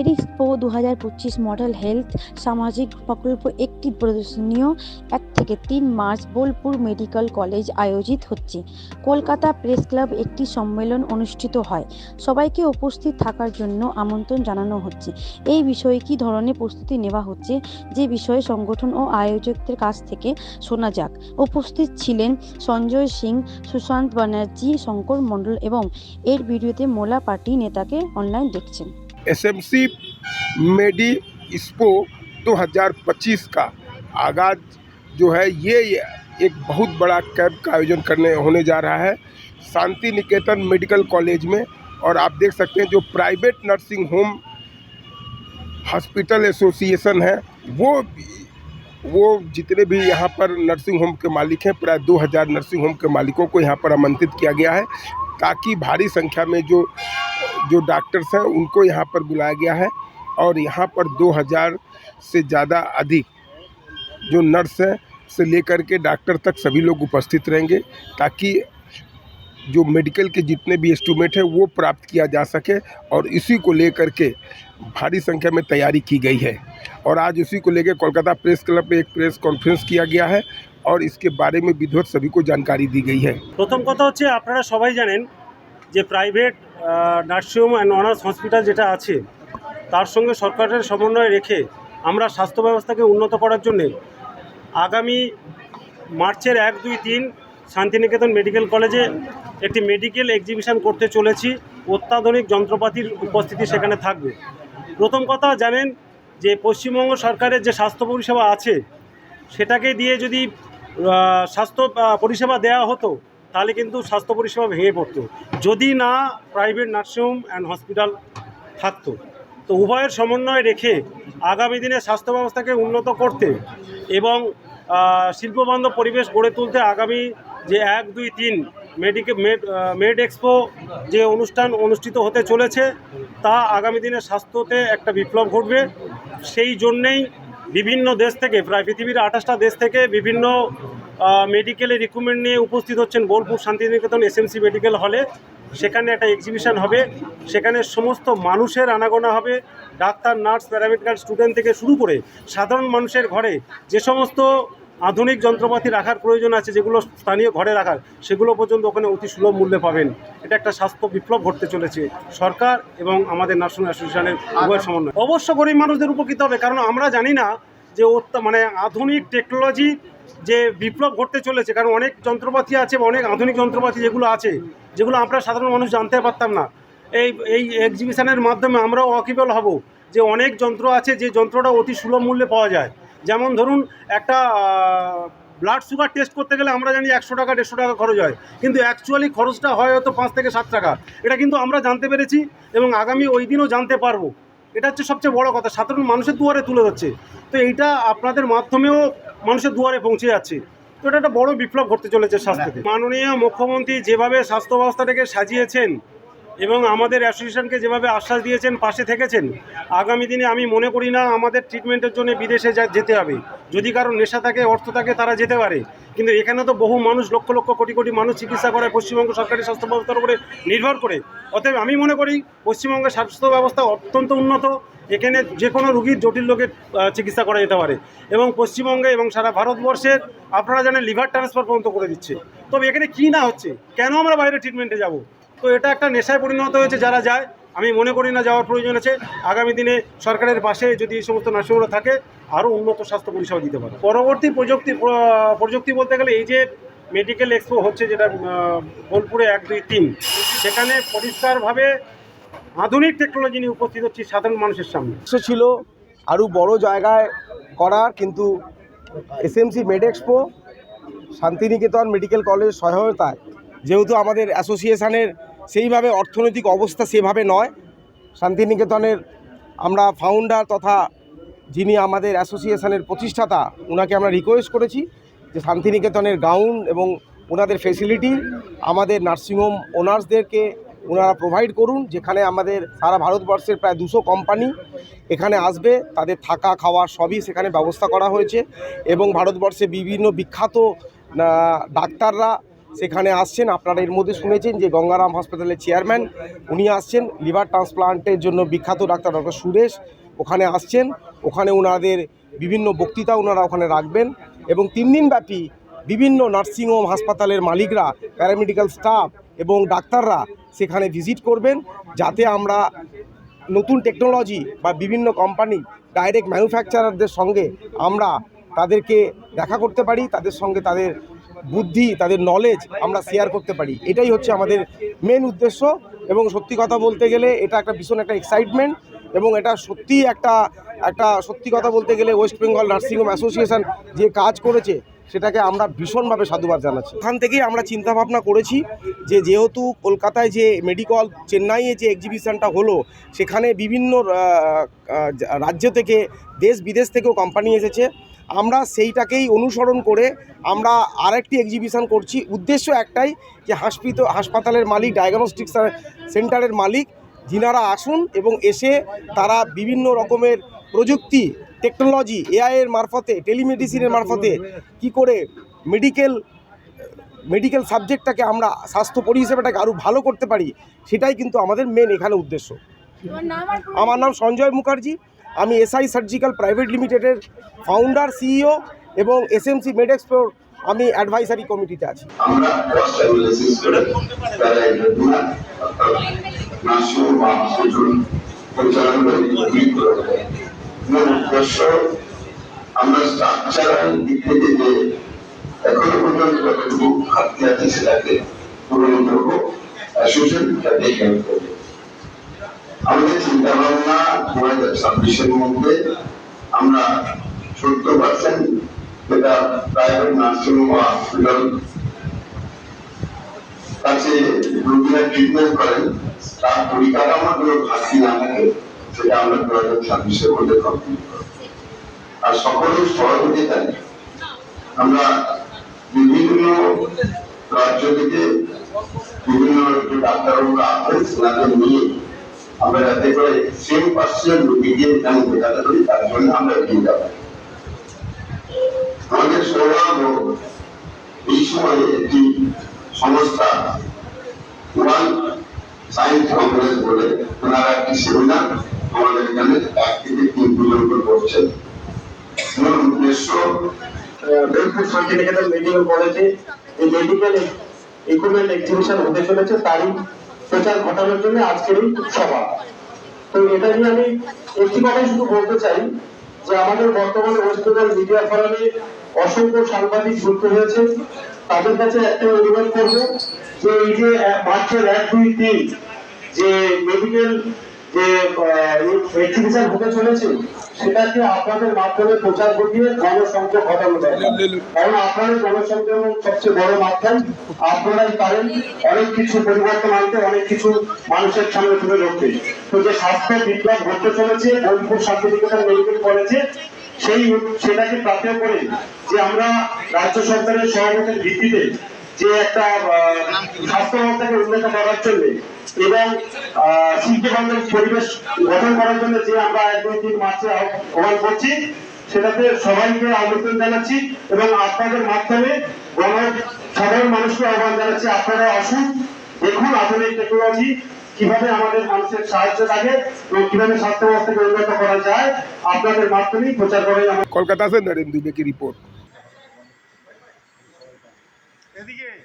Expo দু হাজার পঁচিশ মডেল হেলথ সামাজিক প্রকল্প একটি প্রদর্শনীয় এক থেকে তিন মার্চ বোলপুর মেডিকেল কলেজ আয়োজিত হচ্ছে। কলকাতা প্রেস ক্লাব একটি সম্মেলন অনুষ্ঠিত হয়। সবাইকে উপস্থিত থাকার জন্য আমন্ত্রণ জানানো হচ্ছে। এই বিষয়ে কী ধরনের প্রস্তুতি নেওয়া হচ্ছে, যে বিষয়ে সংগঠন ও আয়োজকদের কাছ থেকে শোনা যাক। উপস্থিত ছিলেন সঞ্জয় সিং, সুশান্ত ব্যানার্জি, শঙ্কর মণ্ডল এবং এর ভিডিওতে মোলা পার্টি নেতাকে অনলাইন দেখছেন। एसएमसी मेडी एक्सपो 2025 का आगाज़ जो है, ये एक बहुत बड़ा कैंप का आयोजन करने, होने जा रहा है। शांति निकेतन मेडिकल कॉलेज में, और आप देख सकते हैं जो private nursing home hospital association है, वो वो जितने भी यहाँ पर नर्सिंग होम के मालिक हैं प्राय 2000 नर्सिंग होम के मालिकों को यहाँ पर आमंत्रित किया गया है, ताकि भारी संख्या में जो जो डॉक्टर्स हैं उनको यहाँ पर बुलाया गया है और यहाँ पर 2000 से ज़्यादा अधिक जो नर्स हैं से लेकर के डॉक्टर तक सभी लोग उपस्थित रहेंगे ताकि जो मेडिकल के जितने भी इंस्ट्रूमेंट हैं वो प्राप्त किया जा सके और इसी को लेकर के भारी संख्या में तैयारी की गई है और आज उसी को लेकर कोलकाता प्रेस क्लब में एक प्रेस कॉन्फ्रेंस किया गया है और इसके बारे में विधिवत सभी को जानकारी दी गई है প্রথম কথা হচ্ছে আপনারা সবাই জানেন যে private nursing home and honours hospital যেটা আছে, তার সঙ্গে সরকারের সমন্বয় রেখে আমরা স্বাস্থ্য ব্যবস্থাকে উন্নত করার জন্যে আগামী মার্চের এক দুই তিন শান্তিনিকেতন মেডিকেল কলেজে একটি মেডিকেল এক্সিবিশন করতে চলেছি। অত্যাধুনিক যন্ত্রপাতির উপস্থিতি সেখানে থাকবে। প্রথম কথা জানেন যে পশ্চিমবঙ্গ সরকারের যে স্বাস্থ্য পরিষেবা আছে, সেটাকে দিয়ে যদি স্বাস্থ্য পরিষেবা দেওয়া হতো তাহলে কিন্তু স্বাস্থ্য পরিষেবা ভেঙে পড়তো। যদি না প্রাইভেট নার্সিংহোম অ্যান্ড হসপিটাল থাকতো, তো উভয়ের সমন্বয় রেখে আগামী দিনে স্বাস্থ্য ব্যবস্থাকে উন্নত করতে এবং শিল্পবান্ধব পরিবেশ গড়ে তুলতে আগামী যে এক, দুই, তিন মেডিকে মেড মেড এক্সপো যে অনুষ্ঠান অনুষ্ঠিত হতে চলেছে, তা আগামী দিনে স্বাস্থ্যতে একটা বিপ্লব ঘটবে। সেই জন্যেই বিভিন্ন দেশ থেকে, প্রায় পৃথিবীর আঠাশটা দেশ থেকে বিভিন্ন মেডিকেলের রিক্রুটমেন্ট নিয়ে উপস্থিত হচ্ছেন বোলপুর শান্তিনিকেতন এসএমসি মেডিকেল হলে সেখানে একটা এক্সিবিশন হবে। সেখানে সমস্ত মানুষের আনাগোনা হবে। ডাক্তার, নার্স প্যারামেডিক্যাল স্টুডেন্ট থেকে শুরু করে সাধারণ মানুষের ঘরে যে সমস্ত আধুনিক যন্ত্রপাতি রাখার প্রয়োজন আছে, যেগুলো স্থানীয় ঘরে রাখার, সেগুলো পর্যন্ত ওখানে অতি সুলভ মূল্যে পাবেন। এটা একটা স্বাস্থ্য বিপ্লব ঘটতে চলেছে। সরকার এবং আমাদের নার্সিং অ্যাসোসিয়েশনের উভয় সমন্বয় অবশ্য গরিব মানুষদের উপকৃত হবে, কারণ আমরা জানি না যে মানে আধুনিক টেকনোলজি যে বিপ্লব ঘটতে চলেছে, কারণ অনেক যন্ত্রপাতি আছে বা অনেক আধুনিক যন্ত্রপাতি যেগুলো আছে, যেগুলো আমরা সাধারণ মানুষ জানতে পারতাম না। এই এই এক্সিবিশনের মাধ্যমে আমরাও ওয়াকিবল হব যে অনেক যন্ত্র আছে, যে যন্ত্রটা অতি সুলভ মূল্যে পাওয়া যায়। যেমন ধরুন, একটা ব্লাড সুগার টেস্ট করতে গেলে আমরা জানি একশো টাকা, দেড়শো টাকা খরচ হয়। কিন্তু অ্যাকচুয়ালি খরচটা হয় হয়তো পাঁচ থেকে সাত টাকা। এটা কিন্তু আমরা জানতে পেরেছি এবং আগামী ওই দিনও জানতে পারব। এটা হচ্ছে সবচেয়ে বড় কথা, সাধারণ মানুষের দুয়ারে তুলে ধরছে। তো এইটা আপনাদের মাধ্যমেও মানুষের দুয়ারে পৌঁছে যাচ্ছে। তো এটা একটা বড় বিপ্লব ঘটতে চলেছে স্বাস্থ্যতে মাননীয় মুখ্যমন্ত্রী যেভাবে স্বাস্থ্য ব্যবস্থাটাকে সাজিয়েছেন এবং আমাদের অ্যাসোসিয়েশনকে যেভাবে আশ্বাস দিয়েছেন, পাশে থেকেছেন, আগামী দিনে আমি মনে করি না আমাদের ট্রিটমেন্টের জন্য বিদেশে যেতে হবে। যদি কারও নেশা থাকে, অর্থ থাকে, তারা যেতে পারে। কিন্তু এখানে তো বহু মানুষ, লক্ষ লক্ষ কোটি কোটি মানুষ চিকিৎসা করে পশ্চিমবঙ্গ সরকারি স্বাস্থ্য ব্যবস্থার উপরে নির্ভর করে। অতএব আমি মনে করি পশ্চিমবঙ্গের স্বাস্থ্য ব্যবস্থা অত্যন্ত উন্নত। এখানে যে কোনো রুগীর জটিল রোগের চিকিৎসা করা যেতে পারে। এবং পশ্চিমবঙ্গে এবং সারা ভারতবর্ষের আপনারা জানেন লিভার ট্রান্সফার পর্যন্ত করে দিচ্ছে। তবে এখানে কি না হচ্ছে? কেন আমরা বাইরে ট্রিটমেন্টে যাব? তো এটা একটা নেশায় পরিণত হয়েছে যারা যায়। আমি মনে করি না যাওয়ার প্রয়োজন আছে। আগামী দিনে সরকারের পাশে যদি এই সমস্ত নার্সিংহোমরা থাকে, আরও উন্নত স্বাস্থ্য পরিষেবা দিতে পারে। পরবর্তী প্রযুক্তি প্রযুক্তি বলতে গেলে এই যে মেডিকেল এক্সপো হচ্ছে, যেটা বোলপুরে এক দুই তিন, সেখানে পরিষ্কারভাবে আধুনিক টেকনোলজি নিয়ে উপস্থিত হচ্ছে সাধারণ মানুষের সামনে। সে ছিল আরও বড় জায়গায় করার, কিন্তু SMC med expo Santiniketan medical college সহায়তায়, যেহেতু আমাদের অ্যাসোসিয়েশনের সেইভাবে অর্থনৈতিক অবস্থা সেভাবে নয়। শান্তিনিকেতনের আমরা ফাউন্ডার তথা যিনি আমাদের অ্যাসোসিয়েশনের প্রতিষ্ঠাতা ওনাকে আমরা রিকোয়েস্ট করেছি যে শান্তিনিকেতনের গাউন এবং ওনাদের ফেসিলিটি আমাদের নার্সিংহোম ওনার্সদেরকে ওনারা প্রোভাইড করুন, যেখানে আমাদের সারা ভারতবর্ষের প্রায় দুশো কোম্পানি এখানে আসবে, তাদের থাকা, খাওয়া সবই সেখানে ব্যবস্থা করা হয়েছে এবং ভারতবর্ষে বিভিন্ন বিখ্যাত ডাক্তাররা সেখানে আসছেন, আপনারা এর মধ্যে শুনেছেন যে গঙ্গারাম হাসপাতালের চেয়ারম্যান, উনি আসছেন। লিভার ট্রান্সপ্লান্টের জন্য বিখ্যাত ডাক্তার ডক্টর সুরেশ ওখানে আসছেন। ওখানে ওনাদের বিভিন্ন বক্তৃতা ওনারা ওখানে রাখবেন এবং তিন দিনব্যাপী বিভিন্ন নার্সিংহোম হাসপাতালের মালিকরা, প্যারামেডিক্যাল স্টাফ এবং ডাক্তাররা সেখানে ভিজিট করবেন যাতে আমরা নতুন টেকনোলজি বা বিভিন্ন কোম্পানি ডাইরেক্ট ম্যানুফ্যাকচারারদের সঙ্গে আমরা তাদেরকে দেখা করতে পারি, তাদের সঙ্গে তাদের বুদ্ধি, তাদের নলেজ আমরা শেয়ার করতে পারি। এটাই হচ্ছে আমাদের মেন উদ্দেশ্য এবং সত্যি কথা বলতে গেলে এটা একটা ভীষণ একটা এক্সাইটমেন্ট এবং এটা সত্যিই একটা একটা সত্যি কথা বলতে গেলে ওয়েস্ট বেঙ্গল নার্সিংহোম অ্যাসোসিয়েশন যে কাজ করেছে, সেটাকে আমরা ভীষণভাবে সাধুবাদ জানাচ্ছি। এখান থেকেই আমরা চিন্তা ভাবনা করেছি যে যেহেতু কলকাতায় যে মেডিকেল চেন্নাইয়ে যে এক্সিবিশনটা হলো, সেখানে বিভিন্ন রাজ্য থেকে দেশ বিদেশ থেকেও কোম্পানি এসেছে। আমরা সেইটাকেই অনুসরণ করে আমরা আরেকটি এক্সিবিশন করছি। উদ্দেশ্য একটাই যে হাসপিত হাসপাতালের মালিক ডায়াগনস্টিক সেন্টারের মালিক যিনারা আসুন এবং এসে তারা বিভিন্ন রকমের প্রযুক্তি টেকনোলজি এআইয়ের মারফতে টেলিমেডিসিনের মারফতে কি করে মেডিকেল মেডিকেল সাবজেক্টটাকে আমরা স্বাস্থ্য পরিষেবাটাকে আরও ভালো করতে পারি সেটাই কিন্তু আমাদের মেন এখানে উদ্দেশ্য। আমার নাম সঞ্জয় মুখার্জি। আমি এসআই সার্জিক্যাল প্রাইভেট লিমিটেডের ফাউন্ডার সিইও এবং এসএমসি মেডেক্সপোর আমি অ্যাডভাইসারি কমিটিতে আছি। আমাদের চিন্তা ভাবনা দু হাজার ছাব্বিশের মধ্যে আমরা সত্তর পার্সেন্ট যেটা প্রাইভেট নার্সিং বা হসপিটাল কাছে রোগীরা ট্রিটমেন্ট করেন, তার পরিকাঠামোগুলো ঘাটতি না থাকে, সেটা আমরা দু হাজার ছাব্বিশের মধ্যে কমপ্লিট আর সকলের সহযোগিতায় আমরা বিভিন্ন রাজ্য থেকে বিভিন্ন ডাক্তারবাবুরা আছেন সেনাদের নিয়ে আমরা যাতে করে সেম পার্সেন্ট রোগীকে এখানে দেখাতে পারি, তার জন্য আমরা এগিয়ে যাব। আমাদের সৌভাগ্য এই সময়ে একটি সংস্থা ওয়ান সায়েন্স কংগ্রেস বলে, ওনারা একটি সেমিনার আমাদের এখানে এক থেকে তিন করছেন। মেডিকেল কলেজে মেডিকেল ইকুইপমেন্ট এক্সিবিশন হতে চলেছে, তারই প্রচার ঘটানোর জন্য আজকের এই সভা তো এটা নিয়ে আমি একটি কথাই শুধু বলতে চাই যে আমাদের বর্তমানে ওয়েস্ট বেঙ্গল মিডিয়া ফোরামে অসংখ্য সাংবাদিক যুক্ত হয়েছে। তাদের কাছে একটা অনুরোধ করব যে এই যে মাত্র এক দুই তিন যে মেডিকেল যে হতে চলেছে আপনাদের মাধ্যমে প্রচার জনসংযোগ ঘটানো দরকার কারণ জনসংযোগ সবচেয়ে বড় মাধ্যম, আপনারাই পারেন অনেক কিছু পরিবর্তন আনতে, অনেক কিছু মানুষের সামনে তুলে ধরতে। তো যে স্বাস্থ্য বিপ্লব ঘটতে চলেছে, বোলপুর শান্তিনিকেতন মেডিকেল কলেজে সেই সেটাকে প্রাপ্য করে যে আমরা রাজ্য সরকারের সহমতের ভিত্তিতে যে একটা স্বাস্থ্য ব্যবস্থাকে উন্নত করার জন্য এবং শিল্পবন্ধন পরিবেশ গঠন করার জন্য যে আমরা এক, দুই, তিন মাসে আহ্বান করছি, সেটাতে সবাইকে আমন্ত্রণ জানাচ্ছি এবং আপনাদের মাধ্যমে সাধারণ মানুষকে আহ্বান জানাচ্ছি, আপনারা আসুন, দেখুন আধুনিক টেকনোলজি কীভাবে আমাদের মানুষের সাহায্য লাগে এবং কীভাবে স্বাস্থ্য ব্যবস্থাকে উন্নত করা যায়। আপনাদের মাধ্যমেই প্রচার করে কলকাতা থেকে নরেন্দ্র রিপোর্ট DJ.